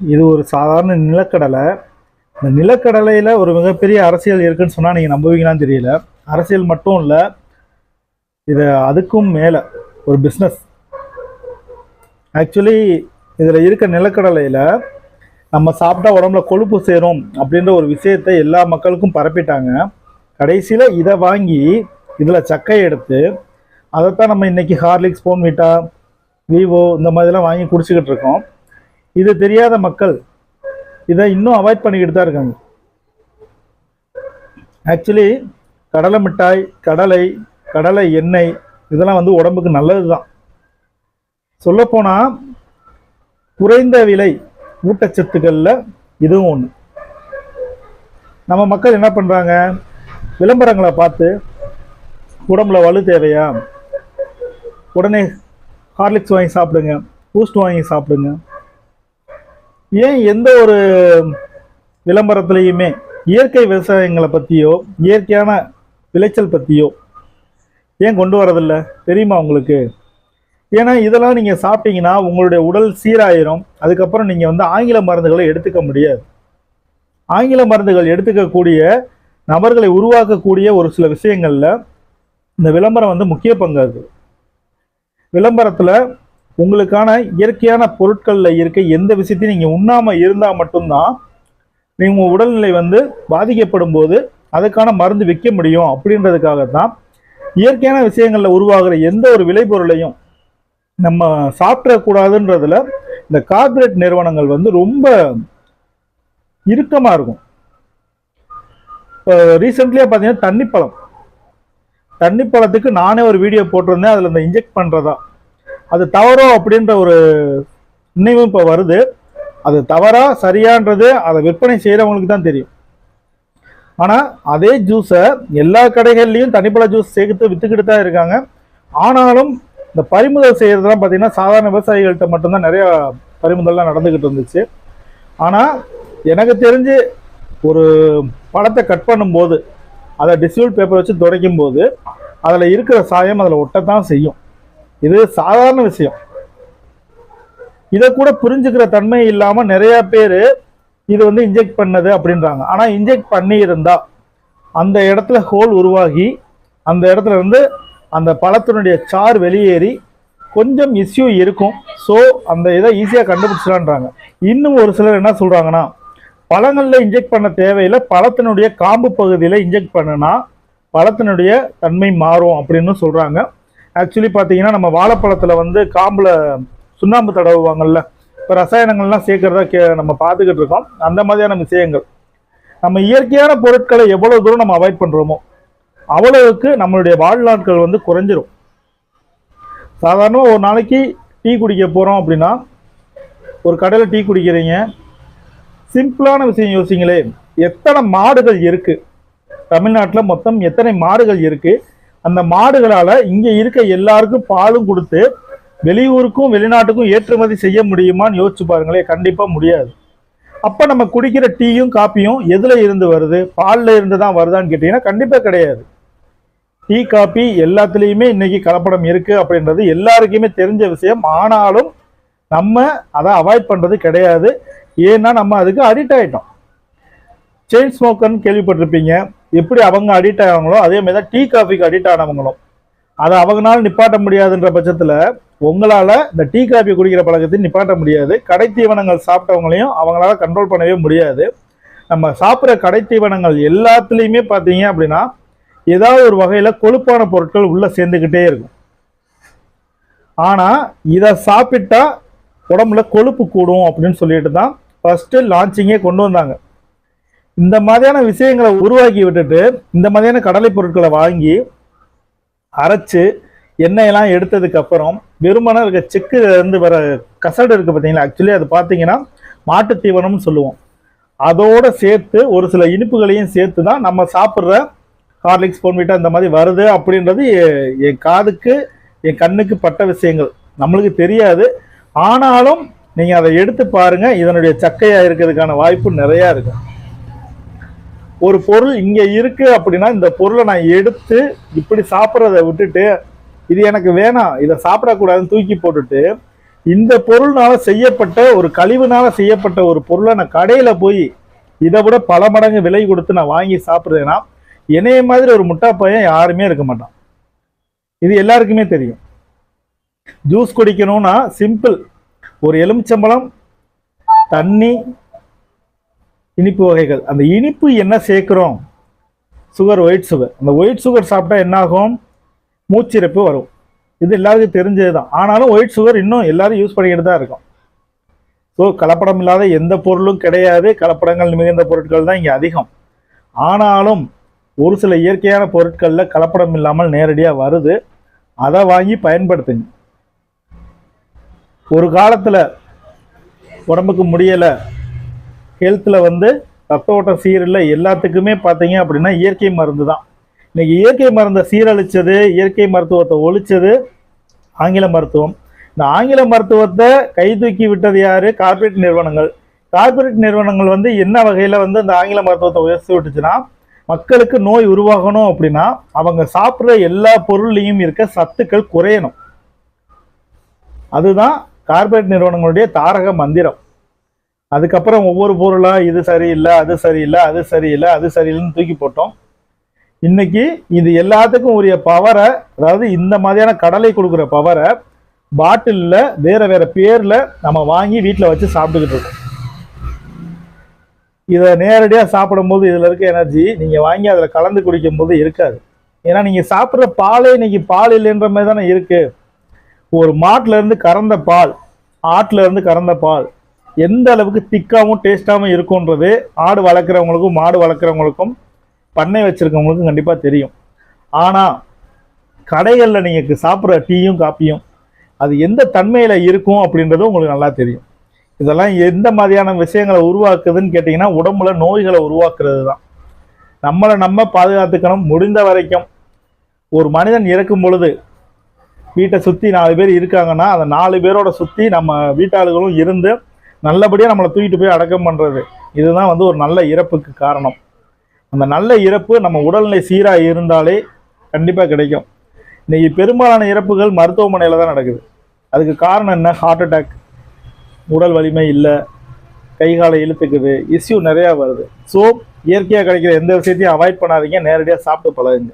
இது ஒரு சாதாரண நிலக்கடலை. இந்த நிலக்கடலையில் ஒரு மிகப்பெரிய அரசியல் இருக்குன்னு சொன்னால் நீங்கள் நம்புவீங்களான்னு தெரியல. அரசியல் மட்டும் இல்லை இது அதுக்கும் மேலே ஒரு பிஸ்னஸ் ஆக்சுவலி இதில் இருக்க நிலக்கடலையில் நம்ம சாப்பிட்டா உடம்புல கொழுப்பு சேரும் அப்படின்ற ஒரு விஷயத்தை எல்லா மக்களுக்கும் பரப்பிட்டாங்க. கடைசியில் இதை வாங்கி இதில் சக்கை எடுத்து அதைத்தான் நம்ம இன்றைக்கி ஹார்லிக்ஸ் போன்விட்டா விவோ இந்த மாதிரிலாம் வாங்கி குடிச்சிக்கிட்டு இருக்கோம். இது தெரியாத மக்கள் இதை இன்னும் அவாய்ட் பண்ணிக்கிட்டு தான் இருக்காங்க. ஆக்சுவலி கடலை மிட்டாய் கடலை கடலை எண்ணெய் இதெல்லாம் வந்து உடம்புக்கு நல்லது தான் சொல்லப்போனால் குறைந்த விலை ஊட்டச்சத்துக்களில் இதுவும் ஒன்று நம்ம மக்கள் என்ன பண்ணுறாங்க விளம்பரங்களை பார்த்து உடம்புல வலு தேவையா? உடனே ஹார்லிக்ஸ் வாங்கி சாப்பிடுங்க பூஸ்ட் வாங்கி சாப்பிடுங்க. ஏன் எந்த ஒரு விளம்பரத்துலேயுமே இயற்கை விவசாயங்களை பற்றியோ இயற்கையான விளைச்சல் பற்றியோ ஏன் கொண்டு வரதில்லை? தெரியுமா உங்களுக்கு? ஏன்னா இதெல்லாம் நீங்கள் சாப்பிட்டீங்கன்னா உங்களுடைய உடல் சீராயிரும். அதுக்கப்புறம் நீங்கள் வந்து ஆங்கில மருந்துகளை எடுத்துக்க முடியாது. ஆங்கில மருந்துகள் எடுத்துக்கக்கூடிய நபர்களை உருவாக்கக்கூடிய ஒரு சில விஷயங்களில் இந்த விளம்பரம் வந்து முக்கிய பங்காகுது விளம்பரத்தில் உங்களுக்கான இயற்கையான பொருட்களில் இருக்க எந்த விஷயத்தையும் நீங்கள் உண்ணாமல் இருந்தால் மட்டும்தான் நீங்கள் உங்கள் உடல்நிலை வந்து பாதிக்கப்படும் போது அதுக்கான மருந்து விற்க முடியும் அப்படின்றதுக்காகத்தான் இயற்கையான விஷயங்களில் உருவாகிற எந்த ஒரு விளைபொருளையும் நம்ம சாப்பிடக்கூடாதுன்றதுல இந்த கார்பரேட் நிறுவனங்கள் வந்து ரொம்ப இறுக்கமாக இருக்கும். ரீசெண்ட்லியாக பார்த்தீங்கன்னா தண்ணிப்பழம். தண்ணிப்பழத்துக்கு நானே ஒரு வீடியோ போட்டிருந்தேன் அதில் இந்த இன்ஜெக்ட் பண்ணுறதா அது தவறோ அப்படின்ற ஒரு நினைவும் இப்போ வருது. அது தவறா சரியான்றது அதை விற்பனை செய்கிறவங்களுக்கு தான் தெரியும். ஆனால் அதே ஜூஸை எல்லா கடைகள்லையும் தனிப்பழ ஜூஸ் சேர்த்து விற்றுக்கிட்டு தான் இருக்காங்க. ஆனாலும் இந்த பறிமுதல் செய்கிறதுலாம் பார்த்தீங்கன்னா சாதாரண விவசாயிகள்கிட்ட மட்டும்தான் நிறையா பறிமுதல்லாம் நடந்துக்கிட்டு இருந்துச்சு. ஆனால் எனக்கு தெரிஞ்சு ஒரு பழத்தை கட் பண்ணும்போது அதை டிஸ்யூல் பேப்பர் வச்சு துடைக்கும் போது அதில் இருக்கிற சாயம் அதில் ஒட்டத்தான் செய்யும். இது சாதாரண விஷயம். இதை கூட புரிஞ்சுக்கிற தன்மை இல்லாமல் நிறைய பேர் இது வந்து இன்ஜெக்ட் பண்ணது அப்படின்றாங்க. ஆனால் இன்ஜெக்ட் பண்ணியிருந்தால் அந்த இடத்துல ஹோல் உருவாகி அந்த இடத்துல இருந்து அந்த பழத்தினுடைய சார் வெளியேறி கொஞ்சம் இஷ்யூ இருக்கும். ஸோ அந்த இதை ஈஸியாக கண்டுபிடிச்சிடலான்றாங்க. இன்னும் ஒரு சிலர் என்ன சொல்கிறாங்கன்னா பழங்களில் இன்ஜெக்ட் பண்ண தேவையில்லை பழத்தினுடைய காம்பு பகுதியில் இன்ஜெக்ட் பண்ணுனா பழத்தினுடைய தன்மை மாறும் அப்படின்னு சொல்கிறாங்க ஆக்சுவலி பார்த்தீங்கன்னா நம்ம வாழைப்பழத்தில் வந்து காம்பில் சுண்ணாம்பு தடவுவாங்கள்ல இப்போ ரசாயனங்கள்லாம் சேர்க்குறதா கே நம்ம பார்த்துக்கிட்டு இருக்கோம். அந்த மாதிரியான விஷயங்கள். நம்ம இயற்கையான பொருட்களை எவ்வளோ தூரம் நம்ம அவாய்ட் பண்ணுறோமோ அவ்வளவுக்கு நம்மளுடைய வாழ்நாட்கள் வந்து குறைஞ்சிரும். சாதாரணமாக ஒரு நாளைக்கு டீ குடிக்க போகிறோம் அப்படின்னா ஒரு கடையில் டீ குடிக்கிறீங்க. சிம்பிளான விஷயம் யோசிங்களே எத்தனை மாடுகள் இருக்குது தமிழ்நாட்டில் மொத்தம் எத்தனை மாடுகள் இருக்குது அந்த மாடுகளால் இங்கே இருக்க எல்லாருக்கும் பாலும் கொடுத்து வெளியூருக்கும் வெளிநாட்டுக்கும் ஏற்றுமதி செய்ய முடியுமான்னு யோசிச்சு பாருங்களேன் கண்டிப்பாக முடியாது. அப்போ நம்ம குடிக்கிற டீயும் காப்பியும் எதில் இருந்து வருது? பாலில் இருந்து தான் வருதான்னு கேட்டிங்கன்னா கண்டிப்பாக கிடையாது. டீ காப்பி எல்லாத்துலேயுமே இன்னைக்கு கலப்படம் இருக்கு அப்படின்றது எல்லாருக்குமே தெரிஞ்ச விஷயம். ஆனாலும் நம்ம அதை அவாய்ட் பண்ணுறது கிடையாது. ஏன்னா நம்ம அதுக்கு அடிக்ட் ஆகிட்டோம் செயின் ஸ்மோக்கர்னு கேள்விப்பட்டிருப்பீங்க. எப்படி அவங்க அடிக்ட் ஆகிறாங்களோ அதே மாதிரி தான் டீ காஃபிக்கு அடிக்ட் ஆனவங்களும். அதை அவங்களால நிப்பாட்ட முடியாதுன்ற பட்சத்தில் உங்களால் இந்த டீ காஃபி குடிக்கிற பழக்கத்தை நிப்பாட்ட முடியாது. கடை தீவனங்கள் சாப்பிட்டவங்களையும் அவங்களால கண்ட்ரோல் பண்ணவே முடியாது. நம்ம சாப்பிட்ற கடை தீவனங்கள் எல்லாத்துலேயுமே பார்த்தீங்க அப்படின்னா ஏதாவது ஒரு வகையில் கொழுப்பான பொருட்கள் உள்ளே சேர்ந்துக்கிட்டே இருக்கும். ஆனால் இதை சாப்பிட்டா உடம்புல கொழுப்பு கூடும் அப்படின்னு சொல்லிட்டு தான் ஃபஸ்ட்டு லான்ச்சிங்கே கொண்டு வந்தாங்க. இந்த மாதிரியான விஷயங்களை உருவாக்கி விட்டுட்டு இந்த மாதிரியான கடலை பொருட்களை வாங்கி அரைச்சு எண்ணெயெல்லாம் எடுத்ததுக்கு அப்புறம் வெறுமனே இருக்க செக்கு இருந்து வர கசடு இருக்கு பார்த்தீங்களா? ஆக்சுவலி அது பார்த்தீங்கன்னா மாட்டு தீவனம்னு சொல்லுவோம். அதோட சேர்த்து ஒரு சில இனிப்புகளையும் சேர்த்து தான் நம்ம சாப்பிட்ற ஹார்லிக்ஸ் போன்விட்டா இந்த மாதிரி வருது அப்படின்றது என் காதுக்கு என் கண்ணுக்கு பட்ட விஷயங்கள். நம்மளுக்கு தெரியாது. ஆனாலும் நீங்கள் அதை எடுத்து பாருங்கள் இதனுடைய சக்கையாக இருக்கிறதுக்கான வாய்ப்பு நிறையா இருக்குது ஒரு பொருள் இங்கே இருக்குது அப்படின்னா இந்த பொருளை நான் எடுத்து இப்படி சாப்பிட்றத விட்டுட்டு இது எனக்கு வேணாம் இதை சாப்பிடக்கூடாதுன்னு தூக்கி போட்டுட்டு இந்த பொருள்னால செய்யப்பட்ட ஒரு கழிவுனால செய்யப்பட்ட ஒரு பொருளை நான் கடையில் போய் இதை விட பல மடங்கு விலை கொடுத்து நான் வாங்கி சாப்பிட்றேன்னா என்னைய மாதிரி ஒரு முட்டா பையன் யாருமே இருக்க மாட்டான். இது எல்லாருக்குமே தெரியும். ஜூஸ் குடிக்கணும்னா சிம்பிள். ஒரு எலுமிச்சம்பழம் தண்ணி இனிப்பு வகைகள். அந்த இனிப்பு என்ன சேர்க்குறோம்? சுகர் ஒயிட் சுகர் அந்த ஒயிட் சுகர் சாப்பிட்டா என்னாகும்? மூச்சிறப்பு வரும். இது எல்லாருக்கும் தெரிஞ்சது தான் ஆனாலும் ஒயிட் சுகர் இன்னும் எல்லாரும் யூஸ் பண்ணிக்கிட்டு தான் இருக்கும். ஸோ கலப்படம் இல்லாத எந்த பொருளும் கிடையாது. கலப்படங்கள் மிகுந்த பொருட்கள் தான் இங்கே அதிகம். ஆனாலும் ஒரு சில இயற்கையான பொருட்களில் கலப்படம் இல்லாமல் நேரடியாக வருது. அதை வாங்கி பயன்படுத்துங்க. ஒரு காலத்தில் உடம்புக்கு முடியலை. ஹெல்த்தில் வந்து ரத்த ஓட்டம் சீரில் எல்லாத்துக்குமே பார்த்தீங்க அப்படின்னா இயற்கை மருந்து தான் இன்றைக்கி இயற்கை மருந்தை சீரழிச்சது இயற்கை மருத்துவத்தை ஒழிச்சது ஆங்கில மருத்துவம். இந்த ஆங்கில மருத்துவத்தை கை தூக்கி விட்டது யார்? கார்ப்பரேட் நிறுவனங்கள். கார்ப்பரேட் நிறுவனங்கள் வந்து என்ன வகையில் வந்து இந்த ஆங்கில மருத்துவத்தை உயர்த்தி விட்டுச்சுன்னா மக்களுக்கு நோய் உருவாகணும் அப்படின்னா அவங்க சாப்பிட்ற எல்லா பொருள்லையும் இருக்க சத்துக்கள் குறையணும். அதுதான் கார்ப்பரேட் நிறுவனங்களுடைய தாரக மந்திரம். அதுக்கப்புறம் ஒவ்வொரு பொருளாக இது சரியில்லை அது சரியில்லை அது சரியில்லை அது சரியில்லைன்னு தூக்கி போட்டோம். இன்னைக்கு இது எல்லாத்துக்கும் உரிய பவரை அதாவது இந்த மாதிரியான கடலை கொடுக்குற பவரை பாட்டிலில் வேற வேற பேரில் நம்ம வாங்கி வீட்டில் வச்சு சாப்பிட்டுக்கிட்டு இருக்கோம். இதை நேரடியாக சாப்பிடும்போது இதில் இருக்க எனர்ஜி நீங்கள் வாங்கி அதில் கலந்து குடிக்கும்போது இருக்காது. ஏன்னா நீங்கள் சாப்பிட்ற பாலே இன்னைக்கு பால் இல்லைன்ற மாதிரி தானே இருக்குது ஒரு மாட்டிலேருந்து கறந்த பால் ஆட்டிலேருந்து கறந்த பால் எந்த அளவுக்கு திக்காகவும் டேஸ்ட்டாகவும் இருக்கும்ன்றது ஆடு வளர்க்குறவங்களுக்கும் மாடு வளர்க்குறவங்களுக்கும் பண்ணை வச்சுருக்கவங்களுக்கும் கண்டிப்பாக தெரியும். ஆனால் கடைகளில் நீங்கள் சாப்பிட்ற டீயும் காப்பியும் அது எந்த தன்மையில் இருக்கும் அப்படின்றது உங்களுக்கு நல்லா தெரியும். இதெல்லாம் எந்த மாதிரியான விஷயங்களை உருவாக்குதுன்னு கேட்டிங்கன்னா உடம்புல நோய்களை உருவாக்குறது தான் நம்மளை நம்ம பாதுகாத்துக்கணும். முடிந்த வரைக்கும் ஒரு மனிதன் இறக்கும் பொழுது வீட்டை சுற்றி நாலு பேர் இருக்காங்கன்னா அந்த நாலு பேரோட சுற்றி நம்ம வீட்டாளுகளும் இருந்து நல்லபடியாக நம்மளை தூக்கிட்டு போய் அடக்கம் பண்ணுறது இதுதான் வந்து ஒரு நல்ல இறப்புக்கு காரணம். அந்த நல்ல இறப்பு நம்ம உடல்நிலை சீராக இருந்தாலே கண்டிப்பாக கிடைக்கும். இன்றைக்கி பெரும்பாலான இறப்புகள் மருத்துவமனையில் தான் நடக்குது. அதுக்கு காரணம் என்ன? ஹார்ட் அட்டாக் உடல் வலிமை இல்லை. கை காலை இழுத்துக்குது. இஷ்யூ நிறையா வருது. ஸோ இயற்கையாக கிடைக்கிற எந்த விஷயத்தையும் அவாய்ட் பண்ணாதீங்க. நேரடியாக சாப்பிட்டு பழகுங்க.